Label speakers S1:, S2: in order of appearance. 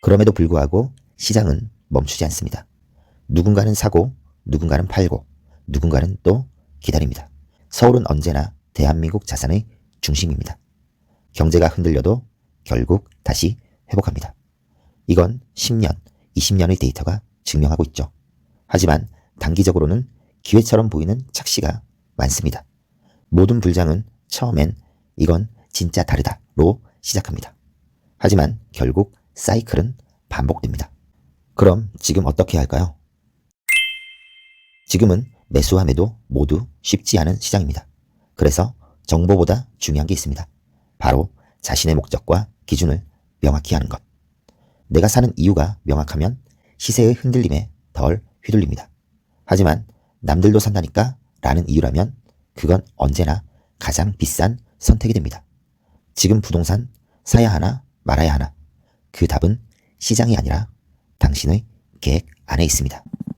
S1: 그럼에도 불구하고 시장은 멈추지 않습니다. 누군가는 사고, 누군가는 팔고, 누군가는 또 기다립니다. 서울은 언제나 대한민국 자산의 중심입니다. 경제가 흔들려도 결국 다시 회복합니다. 이건 10년, 20년의 데이터가 증명하고 있죠. 하지만 단기적으로는 기회처럼 보이는 착시가 많습니다. 모든 불장은 처음엔 이건 진짜 다르다로 시작합니다. 하지만 결국 사이클은 반복됩니다. 그럼 지금 어떻게 할까요? 지금은 매수와 매도 모두 쉽지 않은 시장입니다. 그래서 정보보다 중요한 게 있습니다. 바로 자신의 목적과 기준을 명확히 하는 것. 내가 사는 이유가 명확하면 시세의 흔들림에 덜 휘둘립니다. 하지만 남들도 산다니까 라는 이유라면 그건 언제나 가장 비싼 선택이 됩니다. 지금 부동산 사야 하나 말아야 하나 그 답은 시장이 아니라 당신의 계획 안에 있습니다.